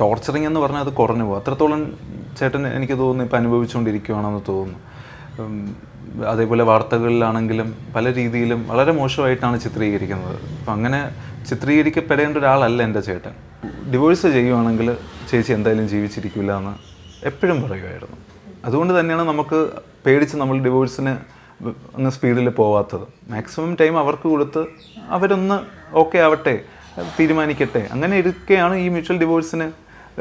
Torturing എന്ന് പറഞ്ഞാൽ അത് കുറഞ്ഞു പോകും. അത്രത്തോളം ചേട്ടൻ എനിക്ക് തോന്നുന്നു ഇപ്പം അനുഭവിച്ചുകൊണ്ടിരിക്കുകയാണെന്ന് തോന്നുന്നു. അതേപോലെ വാർത്തകളിലാണെങ്കിലും പല രീതിയിലും വളരെ മോശമായിട്ടാണ് ചിത്രീകരിക്കുന്നത്. അപ്പം അങ്ങനെ ചിത്രീകരിക്കപ്പെടേണ്ട ഒരാളല്ല എന്റെ ചേട്ടൻ. ഡിവോഴ്സ് ചെയ്യുവാണെങ്കിൽ ചേച്ചി എന്തായാലും ജീവിച്ചിരിക്കില്ല എന്ന് എപ്പോഴും പറയുമായിരുന്നു. അതുകൊണ്ട് തന്നെയാണ് നമുക്ക് പേടിച്ച് നമ്മൾ ഡിവോഴ്സിന് ഒന്ന് സ്പീഡിൽ പോവാത്തത്. മാക്സിമം ടൈം അവർക്ക് കൊടുത്ത് അവരൊന്ന് ഓക്കെ ആവട്ടെ തീരുമാനിക്കട്ടെ. അങ്ങനെ ഇരിക്കെയാണ് ഈ മ്യൂച്വൽ ഡിവോഴ്സിന്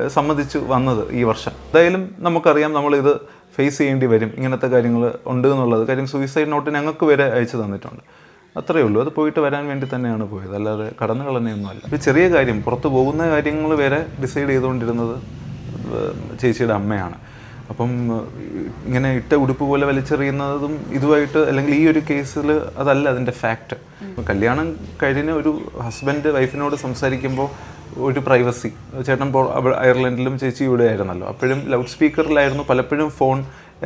സമ്മതിച്ചു വന്നത് ഈ വർഷം. എന്തായാലും നമുക്കറിയാം നമ്മളിത് ഫേസ് ചെയ്യേണ്ടി വരും. ഇങ്ങനത്തെ കാര്യങ്ങൾ ഉണ്ട് എന്നുള്ളത്. കാര്യം സൂയിസൈഡ് നോട്ട് ഞങ്ങൾക്ക് വരെ അയച്ചു തന്നിട്ടുണ്ട്. അത്രയേ ഉള്ളൂ. അത് പോയിട്ട് വരാൻ വേണ്ടി തന്നെയാണ് പോയത്. അല്ലാതെ കടന്നു കളഞ്ഞൊന്നും അല്ല. ഒരു ചെറിയ കാര്യം പുറത്ത് പോകുന്ന കാര്യങ്ങൾ വരെ ഡിസൈഡ് ചെയ്തുകൊണ്ടിരുന്നത് ചേച്ചിയുടെ അമ്മയാണ്. അപ്പം ഇങ്ങനെ ഇട്ട ഉടുപ്പ് പോലെ വലിച്ചെറിയുന്നതും ഇതുമായിട്ട് അല്ലെങ്കിൽ ഈ ഒരു കേസിൽ അതല്ല അതിന്റെ ഫാക്റ്റ് കല്യാണം കഴിഞ്ഞ് ഒരു ഹസ്ബൻഡ് വൈഫിനോട് സംസാരിക്കുമ്പോൾ ഒരു പ്രൈവസി ചേട്ടൻ അയർലൻഡിലും ചേച്ചി ഇവിടെ ആയിരുന്നല്ലോ അപ്പോഴും ലൗഡ് സ്പീക്കറിലായിരുന്നു പലപ്പോഴും ഫോൺ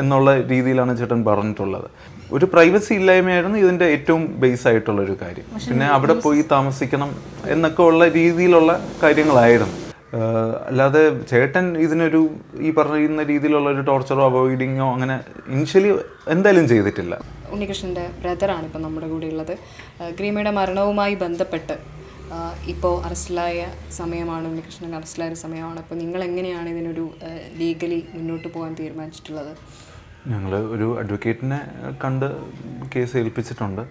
എന്നുള്ള രീതിയിലാണ് ചേട്ടൻ പറഞ്ഞിട്ടുള്ളത്. ഒരു പ്രൈവസി ഇല്ലായ്മയായിരുന്നു ഇതിന്റെ ഏറ്റവും ബേസ് ആയിട്ടുള്ള ഒരു കാര്യം പിന്നെ അവിടെ പോയി താമസിക്കണം എന്നൊക്കെ ഉള്ള രീതിയിലുള്ള കാര്യങ്ങളായിരുന്നു. അല്ലാതെ ചേട്ടൻ ഇതിനൊരു ഈ പറയുന്ന രീതിയിലുള്ള ഒരു ടോർച്ചറോ അവോയ്ഡിങ്ങോ അങ്ങനെ ഇനിഷ്യലി എന്തായാലും ചെയ്തിട്ടില്ല. ഉണ്ണികൃഷ്ണന്റെ ബ്രദറാണ് ഇപ്പം നമ്മുടെ കൂടെ ഉള്ളത് ഗ്രീമയുടെ മരണവുമായി ബന്ധപ്പെട്ട് ഇപ്പോൾ അറസ്റ്റിലായ സമയമാണ് ഉണ്ണികൃഷ്ണൻ അറസ്റ്റിലായ സമയമാണ്. അപ്പോൾ നിങ്ങൾ എങ്ങനെയാണ് ഇതിനൊരു ലീഗലി മുന്നോട്ട് പോകാൻ തീരുമാനിച്ചിട്ടുള്ളത്? ഞങ്ങൾ ഒരു അഡ്വക്കേറ്റിനെ കണ്ട് കേസ് ഏൽപ്പിച്ചിട്ടുണ്ട്.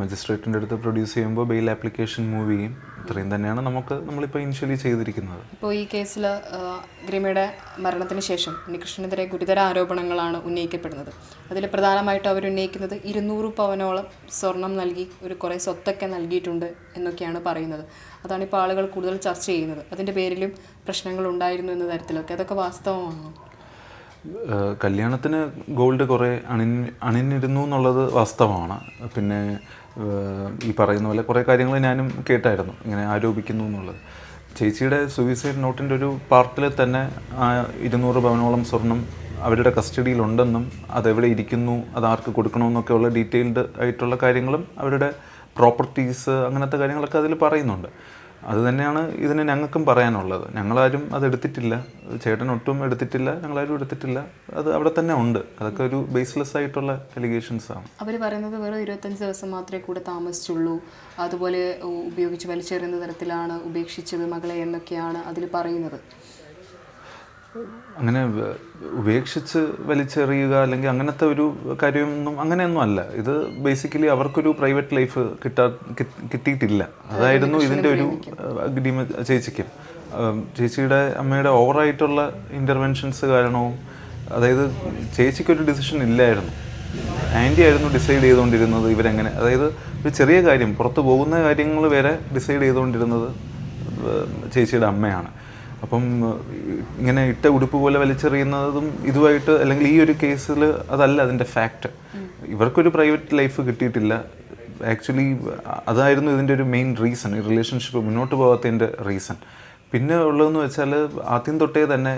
മജിസ്ട്രേറ്റിന്റെ അടുത്ത് പ്രൊഡ്യൂസ് ചെയ്യുമ്പോൾ ബെയിൽ ആപ്ലിക്കേഷൻ മൂവ് ചെയ്യും ഇത്രയും തന്നെയാണ് നമുക്ക് നമ്മളിപ്പോൾ ഇനിഷ്യലി ചെയ്തിരിക്കുന്നത്. ഇപ്പോൾ ഈ കേസിൽ ഗ്രിമയുടെ മരണത്തിന് ശേഷം ഉണ്ണികൃഷ്ണനെതിരെ ഗുരുതര ആരോപണങ്ങളാണ് ഉന്നയിക്കപ്പെടുന്നത്. അതിൽ പ്രധാനമായിട്ട് അവർ ഉന്നയിക്കുന്നത് ഇരുന്നൂറ് പവനോളം സ്വർണം നൽകി ഒരു കുറേ സ്വത്തൊക്കെ നൽകിയിട്ടുണ്ട് എന്നൊക്കെയാണ് പറയുന്നത്. അതാണ് ഇപ്പോൾ ആളുകൾ കൂടുതൽ ചർച്ച ചെയ്യുന്നത്. അതിന്റെ പേരിലും പ്രശ്നങ്ങൾ ഉണ്ടായിരുന്നു എന്ന തരത്തിലൊക്കെ. അതൊക്കെ വാസ്തവമാണോ? കല്യാണത്തിന് ഗോൾഡ് കുറേ അണിഞ്ഞ് അണിഞ്ഞിരുന്നു എന്നുള്ളത് വാസ്തവമാണ്. പിന്നെ ഈ പറയുന്ന പോലെ കുറേ കാര്യങ്ങൾ ഞാനും കേട്ടായിരുന്നു. ഇങ്ങനെ ആരോപിക്കുന്നു എന്നുള്ളത്. ചേച്ചിയുടെ സൂയിസൈഡ് നോട്ടിന്റെ ഒരു പാർട്ടിൽ തന്നെ ആ ഇരുന്നൂറ് പവനോളം സ്വർണം അവരുടെ കസ്റ്റഡിയിലുണ്ടെന്നും അതെവിടെ ഇരിക്കുന്നു അത് ആർക്ക് കൊടുക്കണമെന്നൊക്കെ ഉള്ള ഡീറ്റെയിൽഡ് ആയിട്ടുള്ള കാര്യങ്ങളും അവരുടെ പ്രോപ്പർട്ടീസ് അങ്ങനത്തെ കാര്യങ്ങളൊക്കെ അതിൽ പറയുന്നുണ്ട്. അത് തന്നെയാണ് ഇതിന് ഞങ്ങൾക്കും പറയാനുള്ളത്. ഞങ്ങളാരും അത് എടുത്തിട്ടില്ല ചേട്ടൻ ഒട്ടും എടുത്തിട്ടില്ല ഞങ്ങളാരും എടുത്തിട്ടില്ല. അത് അവിടെ തന്നെ ഉണ്ട്. അതൊക്കെ ഒരു ബേസ്ലെസ് ആയിട്ടുള്ള എലിഗേഷൻസ് ആണ്. അവർ പറയുന്നത് വെറും ഇരുപത്തഞ്ച് ദിവസം മാത്രമേ കൂടെ താമസിച്ചുള്ളൂ. അതുപോലെ ഉപയോഗിച്ച് വലിച്ചെറിയുന്ന തരത്തിലാണ് ഉപേക്ഷിച്ചത് മകളെ എന്നൊക്കെയാണ് അതിൽ പറയുന്നത്. അങ്ങനെ ഉപേക്ഷിച്ച് വലിച്ചെറിയുക അല്ലെങ്കിൽ അങ്ങനത്തെ ഒരു കാര്യമൊന്നും അങ്ങനെയൊന്നും അല്ല. ഇത് ബേസിക്കലി അവർക്കൊരു പ്രൈവറ്റ് ലൈഫ് കിട്ടാ കിട്ടിയിട്ടില്ല. അതായിരുന്നു ഇതിന്റെ ഒരു ഡീമ ചേച്ചിക്ക്. ചേച്ചിയുടെ അമ്മയുടെ ഓവറായിട്ടുള്ള ഇന്റർവെൻഷൻസ് കാരണവും അതായത് ചേച്ചിക്കൊരു ഡിസിഷൻ ഇല്ലായിരുന്നു. ആന്റി ആയിരുന്നു ഡിസൈഡ് ചെയ്തുകൊണ്ടിരുന്നത് ഇവരെങ്ങനെ. അതായത് ഒരു ചെറിയ കാര്യം പുറത്ത് പോകുന്ന കാര്യങ്ങൾ വരെ ഡിസൈഡ് ചെയ്തുകൊണ്ടിരുന്നത് ചേച്ചിയുടെ അമ്മയാണ്. അപ്പം ഇങ്ങനെ ഇട്ട ഉടുപ്പ് പോലെ വലിച്ചെറിയുന്നതും ഇതുമായിട്ട് അല്ലെങ്കിൽ ഈ ഒരു കേസിൽ അതല്ല അതിന്റെ ഫാക്റ്റ് ഇവർക്കൊരു പ്രൈവറ്റ് ലൈഫ് കിട്ടിയിട്ടില്ല. ആക്ച്വലി അതായിരുന്നു ഇതിന്റെ ഒരു മെയിൻ റീസൺ ഈ റിലേഷൻഷിപ്പ് മുന്നോട്ട് പോകാത്തതിന്റെ റീസൺ. പിന്നെ ഉള്ളതെന്ന് വെച്ചാൽ ആദ്യം തൊട്ടേ തന്നെ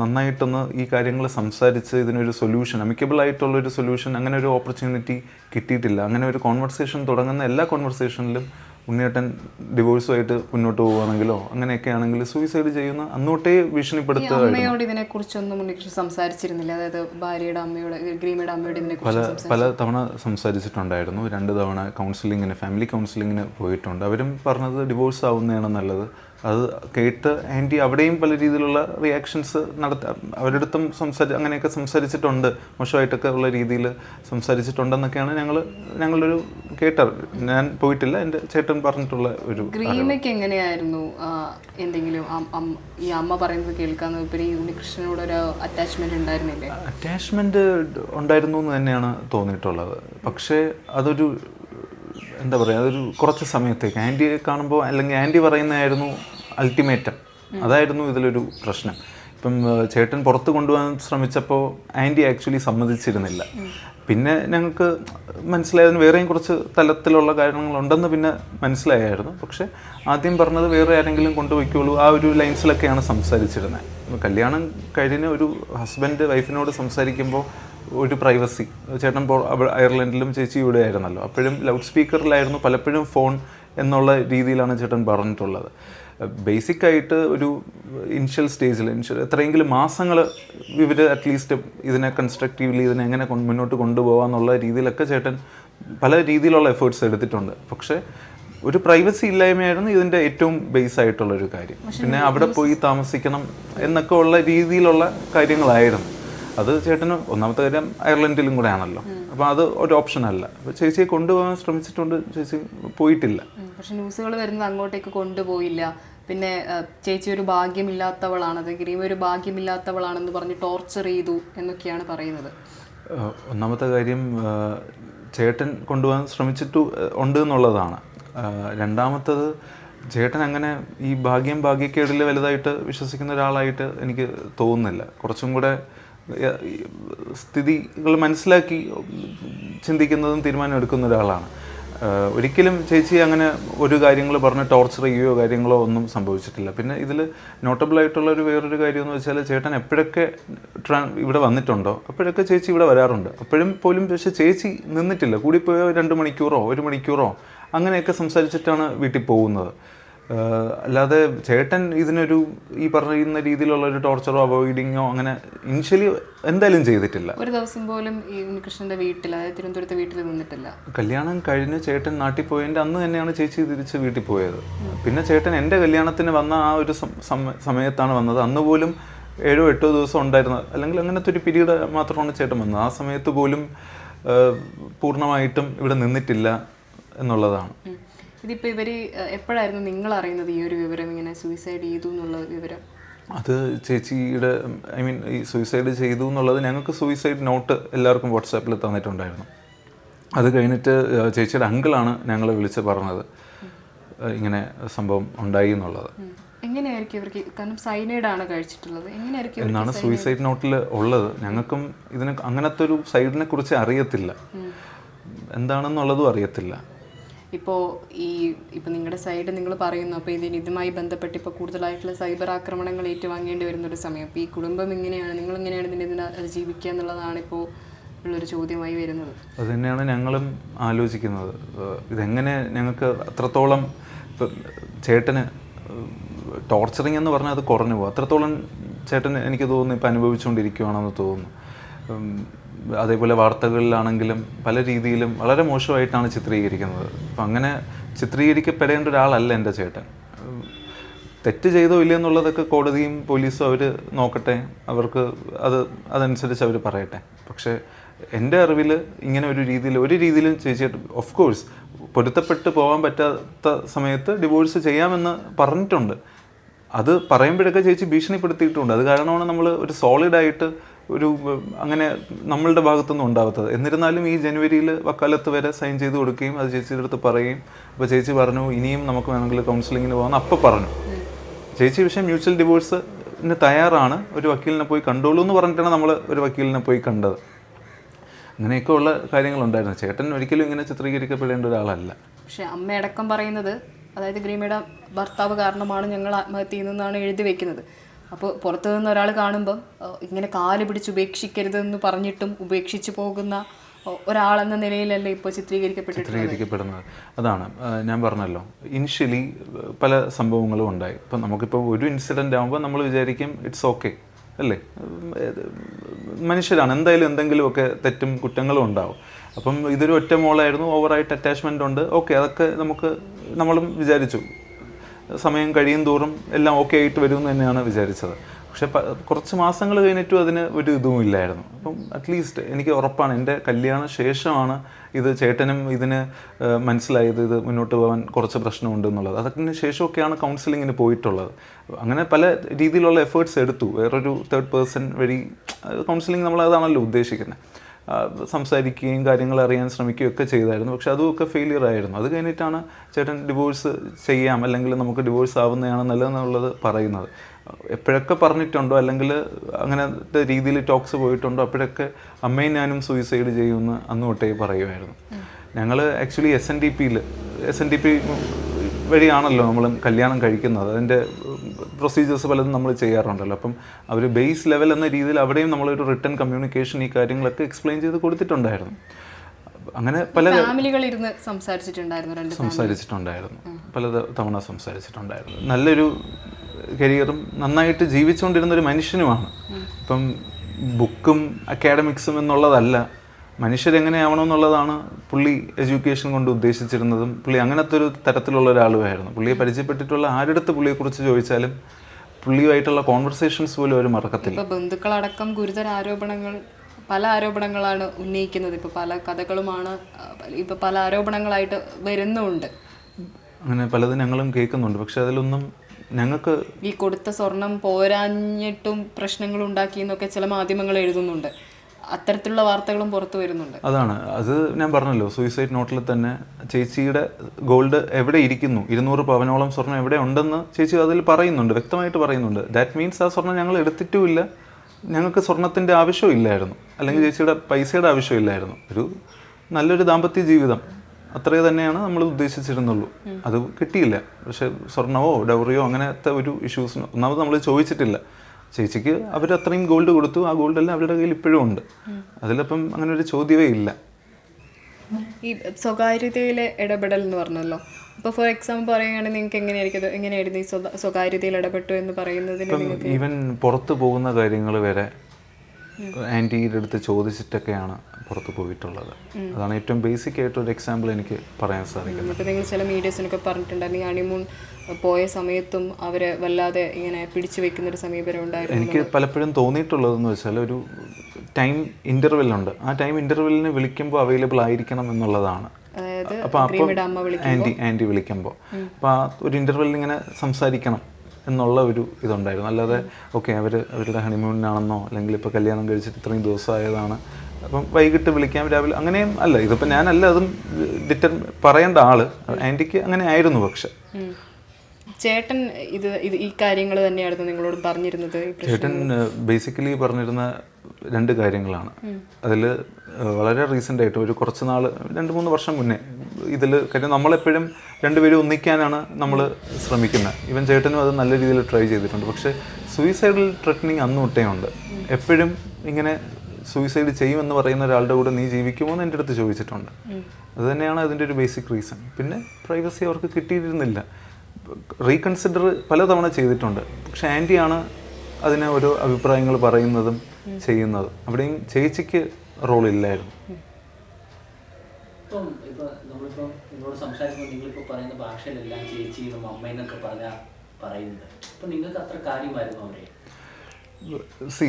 നന്നായിട്ടൊന്ന് ഈ കാര്യങ്ങൾ സംസാരിച്ച് ഇതിനൊരു സൊല്യൂഷൻ അമിക്കബിൾ ആയിട്ടുള്ള ഒരു സൊല്യൂഷൻ അങ്ങനെ ഒരു ഓപ്പർച്യൂണിറ്റി കിട്ടിയിട്ടില്ല. അങ്ങനെ ഒരു കോൺവെർസേഷൻ തുടങ്ങുന്ന എല്ലാ കോൺവെർസേഷനിലും ഉണ്ണിയേട്ടൻ ഡിവോഴ്സുമായിട്ട് മുന്നോട്ട് പോവുകയാണെങ്കിലോ അങ്ങനെയൊക്കെ ആണെങ്കിൽ സൂയിസൈഡ് ചെയ്യുന്ന അന്നോട്ടേ ഭീഷണിപ്പെടുത്തുക അമ്മയോട് ഇതിനെക്കുറിച്ചൊന്നും ഉണ്ണികൃഷ്ണൻ സംസാരിച്ചിരുന്നില്ല. അതായത് ഭാര്യയുടെ അമ്മയോട് ഗ്രീമയുടെ അമ്മയോട് പല പല തവണ സംസാരിച്ചിട്ടുണ്ടായിരുന്നു. രണ്ട് തവണ കൗൺസിലിങ്ങിന് ഫാമിലി കൗൺസിലിങ്ങിന് പോയിട്ടുണ്ട്. അവരും പറഞ്ഞത് ഡിവോഴ്സ് ആവുന്നതാണ് നല്ലത്. അത് കേട്ട് ആന്റി അവിടെയും പല രീതിയിലുള്ള റിയാക്ഷൻസ് നടത്ത അവരടുത്തും സംസാരി അങ്ങനെയൊക്കെ സംസാരിച്ചിട്ടുണ്ട്. മോശമായിട്ടൊക്കെ ഉള്ള രീതിയിൽ സംസാരിച്ചിട്ടുണ്ടെന്നൊക്കെയാണ് ഞങ്ങൾ ഞങ്ങളൊരു കേട്ട ഞാൻ പോയിട്ടില്ല. എന്റെ ചേട്ടൻ പറഞ്ഞിട്ടുള്ള ഒരു ഗ്രീനൊക്കെ എങ്ങനെയായിരുന്നു? എന്തെങ്കിലും ഈ അമ്മ പറയുന്നത് കേൾക്കാന്ന് ഈ ഉണ്ണികൃഷ്ണനോട് ഒരു അറ്റാച്ച്മെന്റ് ഉണ്ടായിരുന്നില്ലേ? അറ്റാച്ച്മെന്റ് ഉണ്ടായിരുന്നു എന്ന് തന്നെയാണ് തോന്നിയിട്ടുള്ളത്. പക്ഷേ അതൊരു എന്താ പറയുക അതൊരു കുറച്ച് സമയത്തേക്ക്. ആന്റിയെ കാണുമ്പോൾ അല്ലെങ്കിൽ ആന്റി പറയുന്നതായിരുന്നു അൾട്ടിമേറ്റം അതായിരുന്നു ഇതിലൊരു പ്രശ്നം. ഇപ്പം ചേട്ടൻ പുറത്ത് കൊണ്ടുപോകാൻ ശ്രമിച്ചപ്പോൾ ആന്റി ആക്ച്വലി സമ്മതിച്ചിരുന്നില്ല. പിന്നെ ഞങ്ങൾക്ക് മനസ്സിലായതിന് വേറെയും കുറച്ച് തലത്തിലുള്ള കാര്യങ്ങളുണ്ടെന്ന് പിന്നെ മനസ്സിലായായിരുന്നു. പക്ഷേ ആദ്യം പറഞ്ഞത് വേറെ ആരെങ്കിലും കൊണ്ടുപോയിക്കോളൂ. ആ ഒരു ലൈൻസിലൊക്കെയാണ് സംസാരിച്ചിരുന്നത്. കല്യാണം കഴിഞ്ഞ് ഒരു ഹസ്ബൻഡ് വൈഫിനോട് സംസാരിക്കുമ്പോൾ ഒരു പ്രൈവസി. ചേട്ടൻ അയർലൻഡിലും ചേച്ചി ഇവിടെ ആയിരുന്നല്ലോ. അപ്പോഴും ലൗഡ് സ്പീക്കറിലായിരുന്നു പലപ്പോഴും ഫോൺ എന്നുള്ള രീതിയിലാണ് ചേട്ടൻ പറഞ്ഞിട്ടുള്ളത്. ബേസിക് ആയിട്ട് ഒരു ഇനിഷ്യൽ സ്റ്റേജിൽ ഇനിഷ്യൽ എത്രയെങ്കിലും മാസങ്ങൾ ഇവർ അറ്റ്ലീസ്റ്റ് ഇതിനെ കൺസ്ട്രക്റ്റീവ്ലി ഇതിനെ എങ്ങനെ മുന്നോട്ട് കൊണ്ടുപോകാം എന്നുള്ള രീതിയിലൊക്കെ ചേട്ടൻ പല രീതിയിലുള്ള എഫേർട്സ് എടുത്തിട്ടുണ്ട്. പക്ഷേ ഒരു പ്രൈവസി ഇല്ലായ്മയായിരുന്നു ഇതിന്റെ ഏറ്റവും ബേസ് ആയിട്ടുള്ള ഒരു കാര്യം പിന്നെ അവിടെ പോയി താമസിക്കണം എന്നൊക്കെ ഉള്ള രീതിയിലുള്ള കാര്യങ്ങളായിരുന്നു. അത് ചേട്ടന് ഒന്നാമത്തെ കാര്യം അയർലൻഡിലും കൂടെ ആണല്ലോ. അപ്പോൾ അത് ഒരു ഓപ്ഷൻ അല്ല. അപ്പോൾ ചേച്ചിയെ കൊണ്ടുപോകാൻ ശ്രമിച്ചിട്ടുണ്ട് ചേച്ചി പോയിട്ടില്ല. പക്ഷെ ന്യൂസുകൾ വരുന്നത് അങ്ങോട്ടേക്ക് കൊണ്ടുപോയില്ല. പിന്നെ ചേച്ചി ഒരു ഭാഗ്യമില്ലാത്തവളാണ് ഗ്രീമ ഒരു ഭാഗ്യമില്ലാത്തവളാണെന്ന് പറഞ്ഞ് ടോർച്ചർ ചെയ്തു എന്നൊക്കെയാണ് പറയുന്നത്. ഒന്നാമത്തെ കാര്യം ചേട്ടൻ കൊണ്ടുപോകാൻ ശ്രമിച്ചിട്ടു ഉണ്ട് എന്നുള്ളതാണ്. രണ്ടാമത്തത് ചേട്ടൻ അങ്ങനെ ഈ ഭാഗ്യം ഭാഗ്യക്കേടിൽ വലുതായിട്ട് വിശ്വസിക്കുന്ന ഒരാളായിട്ട് എനിക്ക് തോന്നുന്നില്ല. കുറച്ചും കൂടെ സ്ഥിതികൾ മനസ്സിലാക്കി ചിന്തിക്കുന്നതും തീരുമാനം എടുക്കുന്ന ഒരാളാണ്. ഒരിക്കലും ചേച്ചി അങ്ങനെ ഒരു കാര്യങ്ങൾ പറഞ്ഞ് ടോർച്ചർ ചെയ്യുകയോ കാര്യങ്ങളോ ഒന്നും സംഭവിച്ചിട്ടില്ല. പിന്നെ ഇതിൽ നോട്ടബിൾ ആയിട്ടുള്ള ഒരു വേറൊരു കാര്യം എന്ന് വെച്ചാൽ ചേട്ടൻ എപ്പോഴൊക്കെ ഇവിടെ വന്നിട്ടുണ്ടോ? അപ്പോഴൊക്കെ ചേച്ചി ഇവിടെ വരാറുണ്ട്. അപ്പോഴും പോലും പക്ഷെ ചേച്ചി നിന്നിട്ടില്ല. കൂടിപ്പോയോ രണ്ട് മണിക്കൂറോ ഒരു മണിക്കൂറോ അങ്ങനെയൊക്കെ സംസാരിച്ചിട്ടാണ് വീട്ടിൽ പോകുന്നത്. അല്ലാതെ ചേട്ടൻ ഇതിനൊരു ഈ പറയുന്ന രീതിയിലുള്ള ഒരു ടോർച്ചറോ അവോയ്ഡിങ്ങോ അങ്ങനെ ഇനിഷ്യലി എന്തായാലും ചെയ്തിട്ടില്ല. ഒരു ദിവസം പോലും ഈ ഉണ്ണികൃഷ്ണന്റെ വീട്ടിൽ അതായത് തിരുവനന്തപുരത്തെ വീട്ടിൽ നിന്നിട്ടില്ല. കല്യാണം കഴിഞ്ഞ് ചേട്ടൻ നാട്ടിൽ പോയതിന്റെ അന്ന് തന്നെയാണ് ചേച്ചി തിരിച്ച് വീട്ടിൽ പോയത്. പിന്നെ ചേട്ടൻ എന്റെ കല്യാണത്തിന് വന്ന ആ ഒരു സമയത്താണ് വന്നത്. അന്ന് പോലും ഏഴോ എട്ടോ ദിവസം ഉണ്ടായിരുന്ന അല്ലെങ്കിൽ അങ്ങനത്തെ ഒരു പിരീഡ് മാത്രമാണ് ചേട്ടൻ വന്നത്. ആ സമയത്ത് പോലും പൂർണമായിട്ടും ഇവിടെ നിന്നിട്ടില്ല എന്നുള്ളതാണ്. ഉം. ഇവർ എപ്പോഴായിരുന്നു നിങ്ങൾ അറിയുന്നത് ഈ ഒരു വിവരം ഇങ്ങനെ സൂയിസൈഡ് ചെയ്തു എന്നുള്ള വിവരം? അത് ചേച്ചിയുടെ ഐ മീൻ ഈ സൂയിസൈഡ് ചെയ്തു എന്നുള്ളത് ഞങ്ങൾക്ക് സൂയിസൈഡ് നോട്ട് എല്ലാവർക്കും വാട്സാപ്പിൽ തന്നിട്ടുണ്ടായിരുന്നു. അത് കഴിഞ്ഞിട്ട് ചേച്ചിയുടെ അങ്കിളാണ് ഞങ്ങളെ വിളിച്ച് പറഞ്ഞത്. ഇങ്ങനെ സംഭവം ഉണ്ടായി എന്നുള്ളത്. എങ്ങനെയായിരിക്കും ഇവർക്ക്? കാരണം സൈനൈഡ് ആണ് കഴിച്ചിട്ടുള്ളത്. എങ്ങനെയായിരിക്കും എന്നാണ് സൂയിസൈഡ് നോട്ടിൽ ഉള്ളത്. ഞങ്ങൾക്കും ഇതിന് അങ്ങനത്തെ ഒരു സൈഡിനെ കുറിച്ച് അറിയത്തില്ല. എന്താണെന്നുള്ളതും അറിയത്തില്ല. ഇപ്പോൾ ഈ ഇപ്പോൾ നിങ്ങളുടെ സൈഡ് നിങ്ങൾ പറയുന്നു അപ്പോൾ ഇതിന് ഇതുമായി ബന്ധപ്പെട്ട് ഇപ്പോൾ കൂടുതലായിട്ടുള്ള സൈബർ ആക്രമണങ്ങൾ ഏറ്റുവാങ്ങേണ്ടി വരുന്ന ഒരു സമയം. അപ്പോൾ ഈ കുടുംബം എങ്ങനെയാണ് നിങ്ങൾ എങ്ങനെയാണ് ഇതിനെ ഇതിനെ അതിജീവിക്കുക എന്നുള്ളതാണ് ഇപ്പോൾ ഉള്ളൊരു ചോദ്യമായി വരുന്നത്. അത് തന്നെയാണ് ഞങ്ങളും ആലോചിക്കുന്നത്. ഇതെങ്ങനെ ഞങ്ങൾക്ക് അത്രത്തോളം ചേട്ടന് ടോർച്ചറിങ് എന്ന് പറഞ്ഞാൽ അത് കുറഞ്ഞു പോകും അത്രത്തോളം ചേട്ടൻ എനിക്ക് തോന്നുന്നു ഇപ്പം അനുഭവിച്ചുകൊണ്ടിരിക്കുകയാണെന്ന് തോന്നുന്നു. അതേപോലെ വാർത്തകളിലാണെങ്കിലും പല രീതിയിലും വളരെ മോശമായിട്ടാണ് ചിത്രീകരിക്കുന്നത്. അപ്പം അങ്ങനെ ചിത്രീകരിക്കപ്പെടേണ്ട ഒരാളല്ല എന്റെ ചേട്ടൻ. തെറ്റ് ചെയ്തോ ഇല്ല എന്നുള്ളതൊക്കെ കോടതിയും പോലീസും അവർ നോക്കട്ടെ. അവർക്ക് അത് അതനുസരിച്ച് അവർ പറയട്ടെ. പക്ഷേ എന്റെ അറിവിൽ ഇങ്ങനെ ഒരു രീതിയിൽ ഒരു രീതിയിലും ചേച്ചിയായിട്ട് ഓഫ് കോഴ്സ് പൊരുത്തപ്പെട്ട് പോകാൻ പറ്റാത്ത സമയത്ത് ഡിവോഴ്സ് ചെയ്യാമെന്ന് പറഞ്ഞിട്ടുണ്ട്. അത് പറയുമ്പോഴൊക്കെ ചേച്ചി ഭീഷണിപ്പെടുത്തിയിട്ടുണ്ട്. അത് കാരണമാണ് നമ്മൾ ഒരു സോളിഡായിട്ട് ഒരു അങ്ങനെ നമ്മളുടെ ഭാഗത്തൊന്നും ഉണ്ടാവാത്തത്. എന്നിരുന്നാലും ഈ ജനുവരിയിൽ വക്കാലത്ത് വരെ സൈൻ ചെയ്ത് കൊടുക്കുകയും അത് ചേച്ചിയുടെ അടുത്ത് പറയുകയും അപ്പോൾ ചേച്ചി പറഞ്ഞു ഇനിയും നമുക്ക് വേണമെങ്കിൽ കൗൺസിലിങ്ങിന് പോകാമെന്ന് അപ്പം പറഞ്ഞു. ചേച്ചി പക്ഷേ മ്യൂച്വൽ ഡിവോഴ്സിന് തയ്യാറാണ്. ഒരു വക്കീലിനെ പോയി കണ്ടോളൂ എന്ന് പറഞ്ഞിട്ടാണ് നമ്മൾ ഒരു വക്കീലിനെ പോയി കണ്ടത്. അങ്ങനെയൊക്കെ ഉള്ള കാര്യങ്ങളുണ്ടായിരുന്നു. ചേട്ടൻ ഒരിക്കലും ഇങ്ങനെ ചിത്രീകരിക്കപ്പെടേണ്ട ഒരാളല്ല. പക്ഷേ അമ്മയടക്കം പറയുന്നത് അതായത് ഗ്രീമയുടെ ഭർത്താവ് കാരണമാണ് ഞങ്ങൾ ആത്മഹത്യ ചെയ്യുന്നതെന്നാണ് എഴുതി വെക്കുന്നത്. അപ്പോൾ പുറത്തു നിന്ന് ഒരാൾ കാണുമ്പം ഇങ്ങനെ കാൽ പിടിച്ച് ഉപേക്ഷിക്കരുതെന്ന് പറഞ്ഞിട്ടും ഉപേക്ഷിച്ച് പോകുന്ന ഒരാളെന്ന നിലയിലല്ലേ ഇപ്പോൾ ചിത്രീകരിക്കപ്പെട്ടിട്ടുള്ളത്? ചിത്രീകരിക്കപ്പെടുന്നത്. അതാണ്. ഞാൻ പറഞ്ഞല്ലോ. ഇനിഷ്യലി പല സംഭവങ്ങളും ഉണ്ടായി. ഇപ്പം നമുക്കിപ്പോൾ ഒരു ഇൻസിഡന്റ് ആകുമ്പോൾ നമ്മൾ വിചാരിക്കും ഇറ്റ്സ് ഓക്കെ അല്ലേ? മനുഷ്യരാണ്. എന്തായാലും എന്തെങ്കിലുമൊക്കെ തെറ്റും കുറ്റങ്ങളും ഉണ്ടാവും. അപ്പം ഇതൊരു ഒറ്റ മോളായിരുന്നു. ഓവറായിട്ട് അറ്റാച്ച്മെന്റ് ഉണ്ട്. ഓക്കെ അതൊക്കെ നമുക്ക് നമ്മളും വിചാരിച്ചു. സമയം കഴിയും തോറും എല്ലാം ഓക്കെ ആയിട്ട് വരുമെന്ന് തന്നെയാണ് വിചാരിച്ചത്. പക്ഷെ കുറച്ച് മാസങ്ങൾ കഴിഞ്ഞിട്ടും അതിന് ഒരു ഇതും ഇല്ലായിരുന്നു. അപ്പം അറ്റ്ലീസ്റ്റ് എനിക്ക് ഉറപ്പാണ് എന്റെ കല്യാണ ശേഷമാണ് ഇത് ചേട്ടനും ഇതിന് മനസ്സിലായത് ഇത് മുന്നോട്ട് പോകാൻ കുറച്ച് പ്രശ്നമുണ്ട് എന്നുള്ളത്. അതിന് ശേഷമൊക്കെയാണ് കൗൺസിലിങ്ങിന് പോയിട്ടുള്ളത്. അങ്ങനെ പല രീതിയിലുള്ള എഫേർട്സ് എടുത്തു. വേറൊരു തേർഡ് പേഴ്സൺ വഴി കൗൺസിലിംഗ് നമ്മൾ അതാണല്ലോ ഉദ്ദേശിക്കുന്നത് സംസാരിക്കുകയും കാര്യങ്ങൾ അറിയാൻ ശ്രമിക്കുകയും ഒക്കെ ചെയ്തായിരുന്നു. പക്ഷെ അതുമൊക്കെ ഫെയിലിയർ ആയിരുന്നു. അത് കഴിഞ്ഞിട്ടാണ് ചേട്ടൻ ഡിവോഴ്സ് ചെയ്യാം അല്ലെങ്കിൽ നമുക്ക് ഡിവോഴ്സ് ആവുന്നതാണ് നല്ലതെന്നുള്ളത് പറയുന്നത്. എപ്പോഴൊക്കെ പറഞ്ഞിട്ടുണ്ടോ അല്ലെങ്കിൽ അങ്ങനത്തെ രീതിയിൽ ടോക്സ് പോയിട്ടുണ്ടോ അപ്പോഴൊക്കെ അമ്മയും ഞാനും സൂയിസൈഡ് ചെയ്യുമെന്ന് അന്ന് തൊട്ടേ പറയുമായിരുന്നു ഞങ്ങൾ ആക്ച്വലി എസ് എൻ ഡി പിയിൽ എസ് എൻ ഡി പി വഴിയാണല്ലോ നമ്മൾ കല്യാണം കഴിക്കുന്നത്. അതിന്റെ പ്രൊസീജിയേഴ്സ് പലതും നമ്മൾ ചെയ്യാറുണ്ടല്ലോ. അപ്പം അവർ ബേസ് ലെവൽ എന്ന രീതിയിൽ അവിടെയും നമ്മളൊരു റിട്ടേൺ കമ്മ്യൂണിക്കേഷൻ ഈ കാര്യങ്ങളൊക്കെ എക്സ്പ്ലെയിൻ ചെയ്ത് കൊടുത്തിട്ടുണ്ടായിരുന്നു. അങ്ങനെ പല ഫാമിലികൾ ഇരുന്ന് സംസാരിച്ചിട്ടുണ്ടായിരുന്നു സംസാരിച്ചിട്ടുണ്ടായിരുന്നു. പല തവണ സംസാരിച്ചിട്ടുണ്ടായിരുന്നു. നല്ലൊരു കരിയറും നന്നായിട്ട് ജീവിച്ചുകൊണ്ടിരുന്ന ഒരു മനുഷ്യനുമാണ്. ഇപ്പം ബുക്കും അക്കാഡമിക്സും എന്നുള്ളതല്ല. മനുഷ്യരെങ്ങനെയാവണമെന്നുള്ളതാണ് പുള്ളി എഡ്യൂക്കേഷൻ കൊണ്ട് ഉദ്ദേശിച്ചിരുന്നതും പുള്ളി അങ്ങനത്തെ ഒരു തരത്തിലുള്ള ഒരാളുമായിരുന്നു. പുള്ളിയെ പരിചയപ്പെട്ടിട്ടുള്ള ആരുടെ പുള്ളിയെക്കുറിച്ച് ചോദിച്ചാലും പുള്ളിയുമായിട്ടുള്ള കോൺവെർസേഷൻസ് പോലും അവർ മറക്കത്തില്ല. ബന്ധുക്കളടക്കം ഗുരുതര ആരോപണങ്ങൾ പല ആരോപണങ്ങളാണ് ഉന്നയിക്കുന്നത്. ഇപ്പോൾ പല കഥകളുമാണ് ഇപ്പോൾ പല ആരോപണങ്ങളായിട്ട് വരുന്നുണ്ട്. അങ്ങനെ പലതും ഞങ്ങളും കേൾക്കുന്നുണ്ട്. പക്ഷെ അതിലൊന്നും ഞങ്ങൾക്ക് ഈ കൊടുത്ത സ്വർണം പോരാഞ്ഞിട്ടും പ്രശ്നങ്ങൾ ഉണ്ടാക്കി എന്നൊക്കെ ചില മാധ്യമങ്ങൾ എഴുതുന്നുണ്ട്. അത്തരത്തിലുള്ള വാർത്തകളും പുറത്തു വരുന്നുണ്ട്. അതാണ്. അത് ഞാൻ പറഞ്ഞല്ലോ സൂയിസൈഡ് നോട്ടിൽ തന്നെ ചേച്ചിയുടെ ഗോൾഡ് എവിടെ ഇരിക്കുന്നു? ഇരുന്നൂറ് പവനോളം സ്വർണം എവിടെ ഉണ്ടെന്ന് ചേച്ചി അതിൽ പറയുന്നുണ്ട് വ്യക്തമായിട്ട് പറയുന്നുണ്ട്. ദാറ്റ് മീൻസ് ആ സ്വർണം ഞങ്ങൾ എടുത്തിട്ടുമില്ല. ഞങ്ങൾക്ക് സ്വർണത്തിന്റെ ആവശ്യമില്ലായിരുന്നു അല്ലെങ്കിൽ ചേച്ചിയുടെ പൈസയുടെ ആവശ്യമില്ലായിരുന്നു ഒരു നല്ലൊരു ദാമ്പത്യ ജീവിതം. അത്രേ തന്നെയാണ് നമ്മൾ ഉദ്ദേശിച്ചിരുന്നുള്ളൂ. അത് കിട്ടിയില്ല. പക്ഷെ സ്വർണമോ ഡൗറിയോ അങ്ങനത്തെ ഒരു ഇഷ്യൂസ് ഒന്നാമത് നമ്മൾ ചോദിച്ചിട്ടില്ല. ചേച്ചിക്ക് അവർ അത്രയും ഗോൾഡ് കൊടുത്തു. ആ ഗോൾഡ് എല്ലാം അവരുടെ കയ്യിൽ ഇപ്പോഴും ഉണ്ട്. അതിലപ്പം അങ്ങനെ ഒരു ചോദ്യമേ ഇല്ല. ഈ സ്വകാര്യതയിലെ ഇടപെടൽ എന്ന് പറഞ്ഞല്ലോ. ഇപ്പോൾ ഫോർ എക്സാമ്പിൾ പറയുകയാണെങ്കിൽ നിങ്ങൾക്ക് എങ്ങനെയായിരിക്കും എങ്ങനെയായിരുന്നു ഈ സ്വകാര്യതയിൽ ഇടപെട്ടു എന്ന് പറയുന്നതിന് ഈവൻ പുറത്ത് പോകുന്ന കാര്യങ്ങൾ വരെ ആന്റിയുടെ അടുത്ത് ചോദിച്ചിട്ടൊക്കെയാണ് പുറത്ത് പോയിട്ടുള്ളത്. അതാണ് ഏറ്റവും ബേസിക് ആയിട്ടൊരു എക്സാമ്പിൾ എനിക്ക് പറയാൻ സാധിക്കുന്നത്. ഇപ്പോൾ നിങ്ങൾ ചില മീഡിയസിനൊക്കെ പറഞ്ഞിട്ടുണ്ടായിരുന്നു ഈ ഹണിമൂൺ പോയ സമയത്തും അവരെ വല്ലാതെ ഇങ്ങനെ പിടിച്ചു വെക്കുന്ന ഒരു സമീപനം ഉണ്ടായിരുന്നു എനിക്ക് പലപ്പോഴും തോന്നിയിട്ടുള്ളതെന്ന് വെച്ചാൽ ഒരു ടൈം ഉണ്ട്. ആ ടൈം ഇന്റർവെല്ലിന് വിളിക്കുമ്പോൾ അവൈലബിൾ ആയിരിക്കണം എന്നുള്ളതാണ്. അപ്പോൾ ആന്റി ആന്റി വിളിക്കുമ്പോൾ അപ്പോൾ ആ ഒരു ഇന്റർവെല്ലിൽ ഇങ്ങനെ സംസാരിക്കണം. എന്നുള്ള ഒരു ഇതുണ്ടായിരുന്നു. അല്ലാതെ ഓക്കെ അവർ അവരുടെ ഹണിമൂണിനാണെന്നോ അല്ലെങ്കിൽ ഇപ്പോൾ കല്യാണം കഴിച്ചിട്ട് ഇത്രയും ദിവസമായതാണ്. അപ്പം വൈകിട്ട് വിളിക്കാം രാവിലെ അങ്ങനെയും അല്ല ഇതിപ്പോൾ ഞാനല്ല അതും ഡിറ്റർ പറയേണ്ട ആൾ. ആന്റിക്ക് അങ്ങനെ ആയിരുന്നു പക്ഷെ. ചേട്ടൻ ഇത് ഇത് ഈ കാര്യങ്ങൾ തന്നെയായിരുന്നു നിങ്ങളോട് പറഞ്ഞിരുന്നത് ചേട്ടൻ ബേസിക്കലി പറഞ്ഞിരുന്ന രണ്ട് കാര്യങ്ങളാണ്. അതിൽ വളരെ റീസെന്റ് ആയിട്ട് ഒരു കുറച്ച് നാൾ രണ്ട് മൂന്ന് വർഷം മുന്നേ ഇതിൽ കാര്യം നമ്മളെപ്പോഴും രണ്ടുപേരും ഒന്നിക്കാനാണ് നമ്മൾ ശ്രമിക്കുന്നത്. ഇവൻ ചേട്ടനും അത് നല്ല രീതിയിൽ ട്രൈ ചെയ്തിട്ടുണ്ട്. പക്ഷേ സൂയിസൈഡൽ ട്രെറ്റനിങ് അന്ന് തൊട്ടേ ഉണ്ട്. എപ്പോഴും ഇങ്ങനെ സൂയിസൈഡ് ചെയ്യുമെന്ന് പറയുന്ന ഒരാളുടെ കൂടെ നീ ജീവിക്കുമോ എന്ന് എന്റെ അടുത്ത് ചോദിച്ചിട്ടുണ്ട്. അത് തന്നെയാണ് അതിന്റെ ഒരു ബേസിക് റീസൺ പിന്നെ പ്രൈവസി അവർക്ക് കിട്ടിയിരുന്നില്ല. റീകൺസിഡർ പലതവണ ചെയ്തിട്ടുണ്ട്. പക്ഷെ ആന്റിയാണ് അതിനെ ഓരോ അഭിപ്രായങ്ങൾ പറയുന്നതും ചെയ്യുന്നതും. അവിടെയും ചേച്ചിക്ക് റോൾ ഇല്ലായിരുന്നു. ഇപ്പം ഇപ്പം നമ്മളിപ്പം നിങ്ങളോട് സംസാരിക്കുമ്പോൾ നിങ്ങളിപ്പോൾ പറയുന്ന ഭാഷയിലെല്ലാം ചേച്ചി എന്നും അമ്മയെന്നൊക്കെ പറഞ്ഞ പറയുന്നത്. അപ്പൊ നിങ്ങൾക്ക് അത്ര കാര്യമായിരുന്നു അവരെ? സി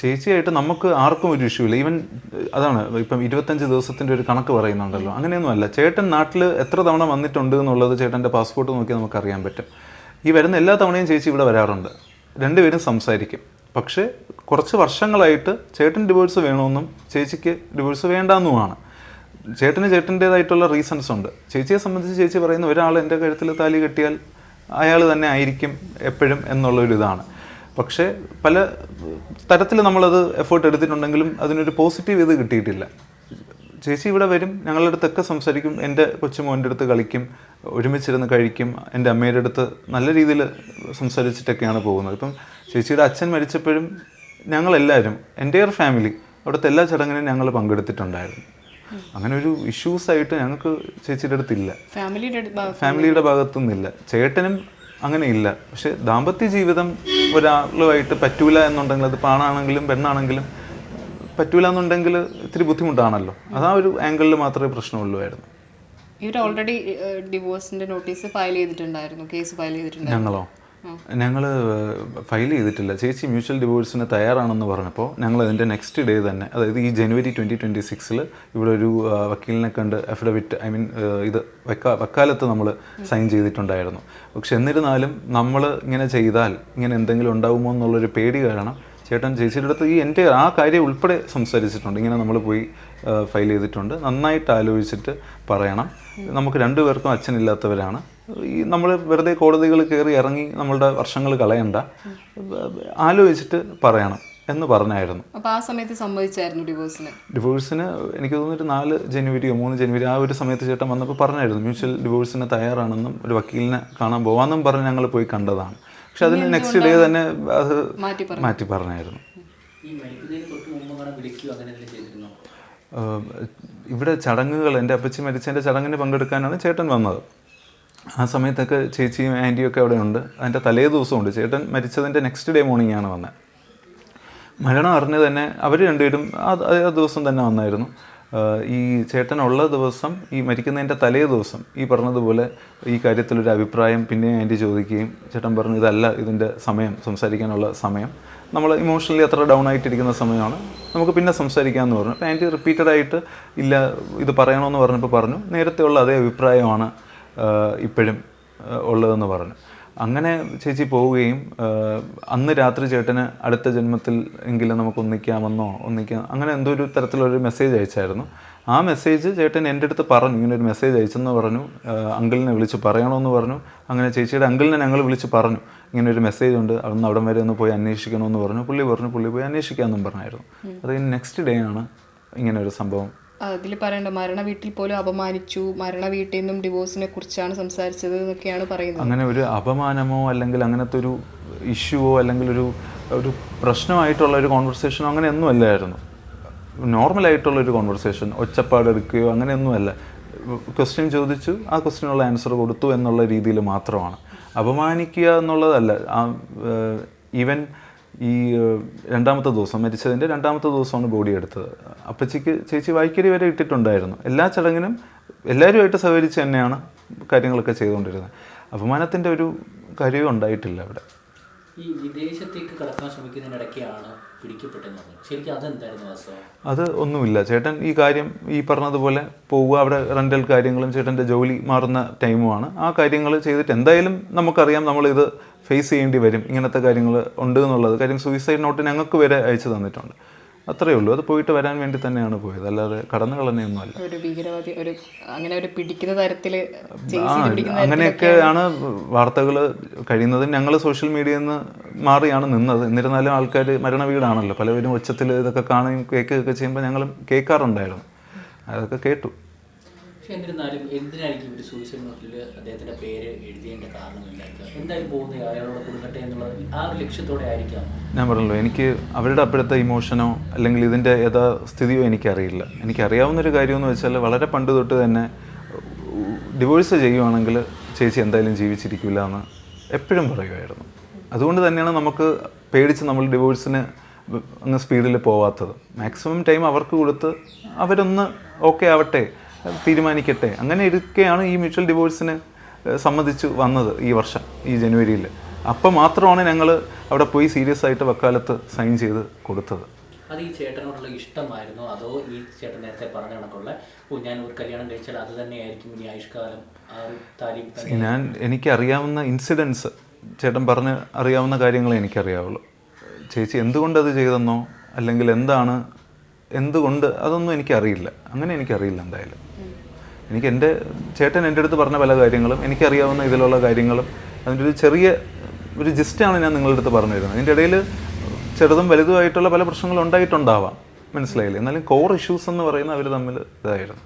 ചേച്ചിയായിട്ട് നമുക്ക് ആർക്കും ഒരു ഇഷ്യൂ ഇല്ല. ഈവൻ അതാണ് ഇപ്പം ഇരുപത്തഞ്ച് ദിവസത്തിന്റെ ഒരു കണക്ക് പറയുന്നുണ്ടല്ലോ. അങ്ങനെയൊന്നും അല്ല ചേട്ടൻ നാട്ടിൽ എത്ര തവണ വന്നിട്ടുണ്ട് എന്നുള്ളത് ചേട്ടന്റെ പാസ്പോർട്ട് നോക്കി നമുക്ക് അറിയാൻ പറ്റും. ഈ വരുന്ന എല്ലാ തവണയും ചേച്ചി ഇവിടെ വരാറുണ്ട്. രണ്ടുപേരും സംസാരിക്കും. പക്ഷേ കുറച്ച് വർഷങ്ങളായിട്ട് ചേട്ടൻ ഡിവോഴ്സ് വേണമെന്നും ചേച്ചിക്ക് ഡിവോഴ്സ് വേണ്ടാന്നുമാണ്. ചേട്ടന് ചേട്ടന്റേതായിട്ടുള്ള റീസൺസ് ഉണ്ട്. ചേച്ചിയെ സംബന്ധിച്ച് ചേച്ചി പറയുന്ന ഒരാൾ എന്റെ കഴുത്തിൽ താലി കെട്ടിയാൽ അയാൾ തന്നെ ആയിരിക്കും എപ്പോഴും എന്നുള്ളൊരു ഇതാണ് പക്ഷേ പല തരത്തിൽ നമ്മളത് എഫേർട്ട് എടുത്തിട്ടുണ്ടെങ്കിലും അതിനൊരു പോസിറ്റീവ് ഇത് കിട്ടിയിട്ടില്ല. ചേച്ചി ഇവിടെ വരും ഞങ്ങളുടെ അടുത്തൊക്കെ സംസാരിക്കും എന്റെ കൊച്ചുമോന്റെ അടുത്ത് കളിക്കും ഒരുമിച്ചിരുന്ന് കഴിക്കും എന്റെ അമ്മയുടെ അടുത്ത് നല്ല രീതിയിൽ സംസാരിച്ചിട്ടൊക്കെയാണ് പോകുന്നത്. ഇപ്പം ചേച്ചിയുടെ അച്ഛൻ മരിച്ചപ്പോഴും ഞങ്ങളെല്ലാവരും എന്റെ ഫാമിലി അവിടുത്തെ എല്ലാ ചടങ്ങിനും ഞങ്ങൾ പങ്കെടുത്തിട്ടുണ്ടായിരുന്നു. അങ്ങനെ ഒരു ഇഷ്യൂസ് ആയിട്ട് ഞങ്ങൾക്ക് ചേച്ചിയുടെ അടുത്തില്ല. ഫാമിലിയുടെ ഫാമിലിയുടെ ഭാഗത്തുനിന്നില്ല. ചേട്ടനും അങ്ങനെ ഇല്ല പക്ഷെ ദാമ്പത്യ ജീവിതം ഒരാളുമായിട്ട് പറ്റൂല എന്നുണ്ടെങ്കിൽ അത് പാണാണെങ്കിലും പെണ്ണാണെങ്കിലും പറ്റൂല എന്നുണ്ടെങ്കിൽ ഇത്തിരി ബുദ്ധിമുട്ടാണല്ലോ. അതാ ഒരു ആംഗിളിൽ മാത്രമേ പ്രശ്നമുള്ളൂ ആയിരുന്നു ഇവർ ഓൾറെഡി ഡിവോഴ്സിന്റെ നോട്ടീസ് ഫയൽ ചെയ്തിട്ടുണ്ടായിരുന്നു കേസ് ഫയൽ ചെയ്തിട്ടുണ്ടായിരുന്നു. ഞങ്ങളോ? ഞങ്ങൾ ഫയൽ ചെയ്തിട്ടില്ല. ചേച്ചി മ്യൂച്വൽ ഡിവോഴ്സിന് തയ്യാറാണെന്ന് പറഞ്ഞപ്പോൾ ഞങ്ങൾ അതിന്റെ നെക്സ്റ്റ് ഡേ തന്നെ അതായത് ഈ ജനുവരി ട്വന്റി ട്വന്റി സിക്സിൽ ഇവിടെ ഒരു വക്കീലിനെ കണ്ട് അഫിഡവിറ്റ് ഐ മീൻ ഇത് വക്കാ വക്കാലത്ത് നമ്മൾ സൈൻ ചെയ്തിട്ടുണ്ടായിരുന്നു. പക്ഷെ എന്നിരുന്നാലും നമ്മൾ ഇങ്ങനെ ചെയ്താൽ ഇങ്ങനെ എന്തെങ്കിലും ഉണ്ടാകുമോ എന്നുള്ളൊരു പേടി കാരണം ചേട്ടൻ ചേച്ചിയുടെ അടുത്ത് ഈ എന്റെ ആ കാര്യം ഉൾപ്പെടെ സംസാരിച്ചിട്ടുണ്ട്. ഇങ്ങനെ നമ്മൾ പോയി ഫയൽ ചെയ്തിട്ടുണ്ട്. നന്നായിട്ട് ആലോചിച്ചിട്ട് പറയണം. നമുക്ക് രണ്ടുപേർക്കും അച്ഛനില്ലാത്തവരാണ്. ഈ നമ്മൾ വെറുതെ കോടതികൾ കയറി ഇറങ്ങി നമ്മളുടെ വർഷങ്ങൾ കളയണ്ട. ആലോചിച്ചിട്ട് പറയണം എന്ന് പറഞ്ഞായിരുന്നു. അപ്പോൾ ആ സമയത്ത് സമ്മതിച്ചായിരുന്നു ഡിവോഴ്സിന് ഡിവോഴ്സിന് എനിക്ക് തോന്നിയിട്ട് നാല് ജനുവരിയോ മൂന്ന് ജനുവരി ആ ഒരു സമയത്ത് ചേട്ടൻ വന്നപ്പോൾ പറഞ്ഞായിരുന്നു. മ്യൂച്വൽ ഡിവോഴ്സിന് തയ്യാറാണെന്നും ഒരു വക്കീലിനെ കാണാൻ പോവാന്നും പറഞ്ഞ് ഞങ്ങൾ പോയി കണ്ടതാണ്. പക്ഷെ അതിന് നെക്സ്റ്റ് ഡേ തന്നെ അത് മാറ്റി പറഞ്ഞു മാറ്റി പറഞ്ഞായിരുന്നു. ഇവിടെ ചടങ്ങുകൾ എന്റെ അപ്പച്ചി മരിച്ചതിന്റെ ചടങ്ങിന് പങ്കെടുക്കാനാണ് ചേട്ടൻ വന്നത്. ആ സമയത്തൊക്കെ ചേച്ചിയും ആന്റിയും ഒക്കെ അവിടെ ഉണ്ട് അതിന്റെ തലേ ദിവസമുണ്ട്. ചേട്ടൻ മരിച്ചതിന്റെ നെക്സ്റ്റ് ഡേ മോർണിംഗ് ആണ് വന്നത്. മരണം അറിഞ്ഞ് തന്നെ അവർ രണ്ടുപേരും ആ ദിവസം തന്നെ വന്നായിരുന്നു. ഈ ചേട്ടനുള്ള ദിവസം ഈ മരിക്കുന്നതിന്റെ തലേ ദിവസം ഈ പറഞ്ഞതുപോലെ ഈ കാര്യത്തിലൊരു അഭിപ്രായം പിന്നെ ആന്റി ചോദിക്കുകയും ചേട്ടൻ പറഞ്ഞു ഇതല്ല ഇതിന്റെ സമയം സംസാരിക്കാനുള്ള സമയം. നമ്മൾ ഇമോഷണലി അത്ര ഡൗൺ ആയിട്ടിരിക്കുന്ന സമയമാണ്. നമുക്ക് പിന്നെ സംസാരിക്കാമെന്ന് പറഞ്ഞു. അപ്പോൾ ആന്റി റിപ്പീറ്റഡ് ആയിട്ട് ഇല്ല ഇത് പറയണമെന്ന് പറഞ്ഞപ്പോൾ പറഞ്ഞു. നേരത്തെയുള്ള അതേ അഭിപ്രായമാണ് ഇപ്പോഴും ഉള്ളതെന്ന് പറഞ്ഞു. അങ്ങനെ ചേച്ചി പോവുകയും അന്ന് രാത്രി ചേട്ടന് അടുത്ത ജന്മത്തിൽ എങ്കിലും നമുക്ക് ഒന്നിക്കാമെന്നോ ഒന്നിക്കാം അങ്ങനെ എന്തോ ഒരു തരത്തിലൊരു മെസ്സേജ് അയച്ചായിരുന്നു. ആ മെസ്സേജ് ചേട്ടൻ എന്റെ അടുത്ത് പറഞ്ഞു ഇങ്ങനെ ഒരു മെസ്സേജ് അയച്ചെന്ന് പറഞ്ഞു അങ്കിളിനെ വിളിച്ച് പറയണമെന്ന് പറഞ്ഞു. അങ്ങനെ ചേച്ചിയുടെ അങ്കിളിനെ ഞങ്ങൾ വിളിച്ച് പറഞ്ഞു ഇങ്ങനെ ഒരു മെസ്സേജ് ഉണ്ട് അവിടുന്ന് അവിടം വരെ ഒന്ന് പോയി അന്വേഷിക്കണമെന്ന് പറഞ്ഞു. പുള്ളി പറഞ്ഞു പുള്ളി പോയി അന്വേഷിക്കാമെന്നും പറഞ്ഞായിരുന്നു. അത് നെക്സ്റ്റ് ഡേ ആണ് ഇങ്ങനെ ഒരു സംഭവം അതിൽ പറയേണ്ട മരണ വീട്ടിൽ പോലും അപമാനിച്ചു മരണ വീട്ടിൽ നിന്നും ഡിവോഴ്സിനെ കുറിച്ചാണ് സംസാരിച്ചത് എന്നൊക്കെയാണ് പറയുന്നത്. അങ്ങനെ ഒരു അപമാനമോ അല്ലെങ്കിൽ അങ്ങനത്തെ ഒരു ഇഷ്യൂവോ അല്ലെങ്കിൽ ഒരു ഒരു പ്രശ്നമായിട്ടുള്ള ഒരു കോൺവെർസേഷനോ അങ്ങനെയൊന്നും അല്ലായിരുന്നു നോർമലായിട്ടുള്ള ഒരു കോൺവെർസേഷൻ ഒച്ചപ്പാടെടുക്കുകയോ അങ്ങനെയൊന്നുമല്ല ക്വസ്റ്റ്യൻ ചോദിച്ചു ആ ക്വസ്റ്റ്യനുള്ള ആൻസർ കൊടുത്തു എന്നുള്ള രീതിയിൽ മാത്രമാണ്. അപമാനിക്കുക എന്നുള്ളതല്ല ഈവൻ ഈ രണ്ടാമത്തെ ദിവസം മരിച്ചതിന്റെ രണ്ടാമത്തെ ദിവസമാണ് ബോഡി എടുത്തത്. അപ്പച്ചിക്ക് ചേച്ചി വായിക്കരി വരെ ഇട്ടിട്ടുണ്ടായിരുന്നു. എല്ലാ ചടങ്ങിനും എല്ലാവരുമായിട്ട് സഹകരിച്ച് തന്നെയാണ് കാര്യങ്ങളൊക്കെ ചെയ്തുകൊണ്ടിരുന്നത്. അപമാനത്തിന്റെ ഒരു കാര്യവും ഉണ്ടായിട്ടില്ല അവിടെ. ഈ വിദേശത്തേക്ക് കടക്കാൻ ശ്രമിക്കുന്നതിനിടയ്ക്കാണ് പിടിക്കപ്പെട്ടെന്ന് ശരിക്കും അതെന്തായിരുന്നു വാസ്തവം അത് ഒന്നുമില്ല. ചേട്ടൻ ഈ കാര്യം ഈ പറഞ്ഞതുപോലെ പോവുക അവിടെ റെന്റൽ കാര്യങ്ങളും ചേട്ടന്റെ ജോലി മാറുന്ന ടൈമുമാണ്. ആ കാര്യങ്ങൾ ചെയ്തിട്ട് എന്തായാലും നമുക്കറിയാം നമ്മളിത് ഫേസ് ചെയ്യേണ്ടി വരും ഇങ്ങനത്തെ കാര്യങ്ങൾ ഉണ്ട് എന്നുള്ളത്. കാര്യം സൂയിസൈഡ് നോട്ട് ഞങ്ങൾക്ക് വരെ അയച്ചു തന്നിട്ടുണ്ട്. അത്രയേ ഉള്ളൂ. അത് പോയിട്ട് വരാൻ വേണ്ടി തന്നെയാണ് പോയത്. അല്ലാതെ കടന്നു കളഞ്ഞൊന്നുമല്ല. ഒരു ഭീകരവാദി ഒരു അങ്ങനെ ഒരു പിടിക്കുന്ന തരത്തിൽ ആ, അങ്ങനെയൊക്കെ ആണ് വാർത്തകൾ കഴിയുന്നത്. ഞങ്ങൾ സോഷ്യൽ മീഡിയയിൽ നിന്ന് മാറിയാണ് നിന്നത്. എന്നിരുന്നാലും ആൾക്കാർ മരണ വീടാണല്ലോ. പലവരും ഉച്ചത്തിൽ ഇതൊക്കെ കാണുകയും കേൾക്കുകയൊക്കെ ചെയ്യുമ്പോൾ ഞങ്ങളും കേൾക്കാറുണ്ടായിരുന്നു. അതൊക്കെ കേട്ടു. എന്നിരുന്നാലും എന്തിനായിരിക്കും ഒരു സൂയിസൈഡ് നോട്ടിൽ അദ്ദേഹത്തിന്റെ പേര് എഴുതിയതിന്റെ കാരണമില്ലായിരിക്കും എന്തായാലും പോകുന്നത് അയാളോട് കൊടുക്കട്ടെ എന്നുള്ള ആ ഒരു ലക്ഷ്യത്തോടെ ആയിരിക്കാം. ഞാൻ പറഞ്ഞല്ലോ എനിക്ക് അവരുടെ അപ്പോഴത്തെ ഇമോഷനോ അല്ലെങ്കിൽ ഇതിന്റെ എനിക്കറിയില്ല. എനിക്കറിയാവുന്ന ഒരു കാര്യം കാര്യമെന്ന് വെച്ചാൽ വളരെ പണ്ട് തൊട്ട് തന്നെ ഡിവോഴ്സ് ചെയ്യുവാണെങ്കിൽ ചേച്ചി എന്തായാലും ജീവിച്ചിരിക്കില്ല എന്ന് എപ്പോഴും പറയുമായിരുന്നു. അതുകൊണ്ട് തന്നെയാണ് നമുക്ക് പേടിച്ച് നമ്മൾ ഡിവോഴ്സിന് അങ്ങ് സ്പീഡിൽ പോവാത്തത്. മാക്സിമം ടൈം അവർക്ക് കൊടുത്ത് അവരൊന്ന് ഓക്കെ ആവട്ടെ. തീരുമാനിക്കട്ടെ. അങ്ങനെ ഇരിക്കെയാണ് ഈ മ്യൂച്വൽ ഡിവോഴ്സിന് സംബന്ധിച്ച് വന്നത് ഈ വർഷം ഈ ജനുവരിയിൽ. അപ്പോൾ മാത്രമാണ് ഞങ്ങൾ അവിടെ പോയി സീരിയസ് ആയിട്ട് വക്കാലത്ത് സൈൻ ചെയ്ത് കൊടുത്തത്. അത് ഈ ചേട്ടനോടുള്ള ഇഷ്ടമായിരുന്നു? അതോ ഈ ചേട്ടൻ നേരത്തെ പറഞ്ഞ കണക്കുള്ള ഓ ഞാൻ ഒരു കല്യാണം കഴിച്ചാൽ അത് തന്നെയായിരിക്കും ഇനി ആയുഷ്കാലം. ആ ഒരു തന്നെ ഞാൻ എനിക്കറിയാവുന്ന ഇൻസിഡൻസ് ചേട്ടൻ പറഞ്ഞ് അറിയാവുന്ന കാര്യങ്ങളെ എനിക്കറിയാവുള്ളൂ. ചേച്ചി എന്തുകൊണ്ട് അത് ചെയ്തെന്നോ അല്ലെങ്കിൽ എന്താണ് എന്തുകൊണ്ട് അതൊന്നും എനിക്കറിയില്ല. അങ്ങനെ എനിക്കറിയില്ല എന്തായാലും. എനിക്ക് എന്റെ ചേട്ടൻ എന്റെ അടുത്ത് പറഞ്ഞ പല കാര്യങ്ങളും എനിക്കറിയാവുന്ന ഇതിലുള്ള കാര്യങ്ങളും അതിന്റെ ഒരു ചെറിയ ഒരു ജിസ്റ്റാണ് ഞാൻ നിങ്ങളുടെ അടുത്ത് പറഞ്ഞു തരുന്നത് ഇതിന്റെ ഇടയിൽ ചെറുതും വലുതുമായിട്ടുള്ള പല പ്രശ്നങ്ങളും ഉണ്ടായിട്ടുണ്ടാവാം. മനസ്സിലായില്ലേ? എന്നാലും കോർ ഇഷ്യൂസ് എന്ന് പറയുന്നത് അവർ തമ്മിൽ ഇതായിരുന്നു.